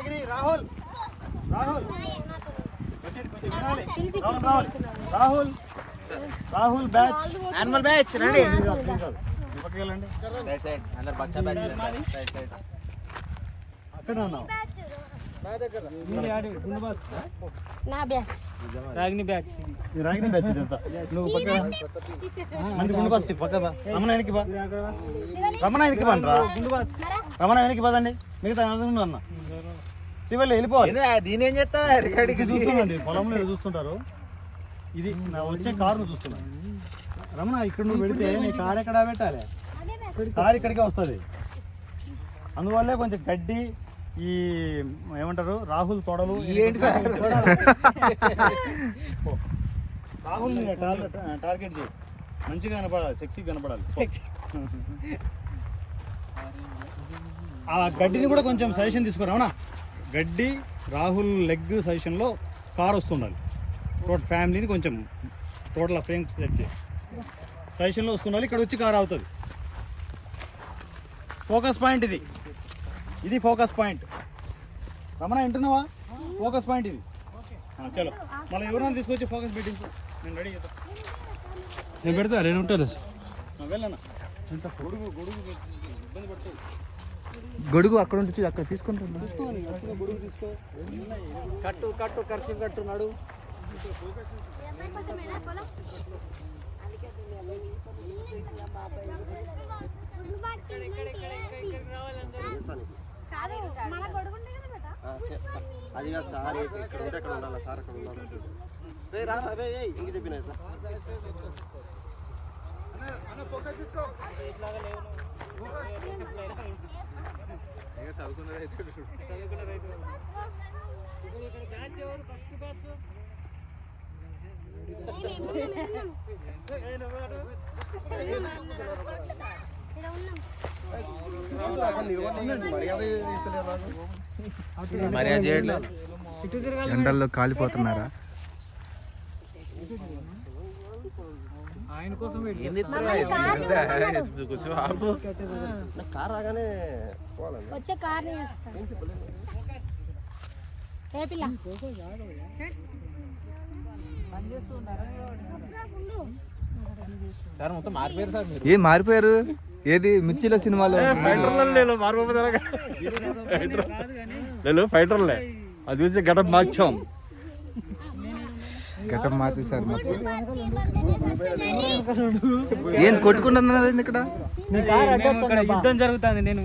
Ragiri Rahul. Rahul. Rahul Rahul. Rahul. Batch. Animal batch రండి పక్కకి వెళ్ళండి. సైడ్ అందరు బచ్చా బ్యాచ్ సైడ్ అక్కడ ఉన్నావు. నా బ్యాచ్. రాగిని బ్యాచ్. ఈ రాగిరి బ్యాచ్ ఇదంతా నువ్వు పక్క మంది గుండు బస్ పక్క బా. రమణ వెనక్కి బా. రమణ వెనక్కి రమణ వెనక్కి పదండి మిగతా అన్న. శివల్లి వెళ్ళిపోవాలి దీని ఏం చేస్తావా? రికార్డింగ్ పొలంలో చూస్తుంటారు. ఇది నా వచ్చే కారును చూస్తున్నా. రమణ ఇక్కడ నువ్వు పెడితే నీ కారు ఎక్కడ పెట్టాలి? కారు ఇక్కడికే వస్తుంది. అందువల్లే కొంచెం గడ్డి ఈ ఏమంటారు రాహుల్ తొడలు? రాహుల్ టార్గెట్ చేయి. మంచిగా కనపడాలి సెక్సీ కనపడాలి. ఆ గడ్డిని కూడా కొంచెం సజెషన్ తీసుకోరు అవునా? గడ్డి రాహుల్ లెగ్ సజెషన్లో కార్ వస్తుండాలి. టోటల్ ఫ్యామిలీని కొంచెం టోటల్ ఫ్రేమ్ సెట్ చేయి. సజెషన్లో వస్తుండాలి ఇక్కడ వచ్చి కార్ అవుతుంది ఫోకస్ పాయింట్ ఇది. ఇది ఫోకస్ పాయింట్. రమణ వింటున్నావా? ఫోకస్ పాయింట్ ఇది. చలో. మళ్ళీ ఎవరైనా తీసుకొచ్చి ఫోకస్ పెట్టించు. నేను రెడీ చేద్దాం నేను పెడతా నేను ఉంటాను. వెళ్ళన్నా గొడుగు గొడుగు ఇబ్బంది పడుతుంది. గొడుగు అక్కడ ఉంటుంది అక్కడ తీసుకుంటున్నా గొడుగు తీసుకో. కట్టు కట్టు ఖర్చు కట్టు నడు కాదు మన గొడుగుంటే కదా బేటా అది కాదు సార్ ఇక్కడ ఉంటే అక్కడ ఉండాలి సార్ అక్కడ ఉండాలి రే రా రే ఇంక చెప్పిన మర్యాద చేయట్లేదు ఎండల్లో కాలిపోతున్నారా? ఆయన కోసం కార్ రాగానే పోవాలండి వచ్చే కార్ ఏ పిల్ల? సార్ మొత్తం మారిపోయారు సార్ ఏం మారిపోయారు? ఏది? మిర్చిల సినిమాలో లేదు ఫైటర్లే అది చూసి గడప మార్చాం. గతం మార్చేశారు మొత్తం. ఏం కొట్టుకుంటున్నది ఇక్కడ? ఇక్కడ యుద్ధం జరుగుతుంది నేను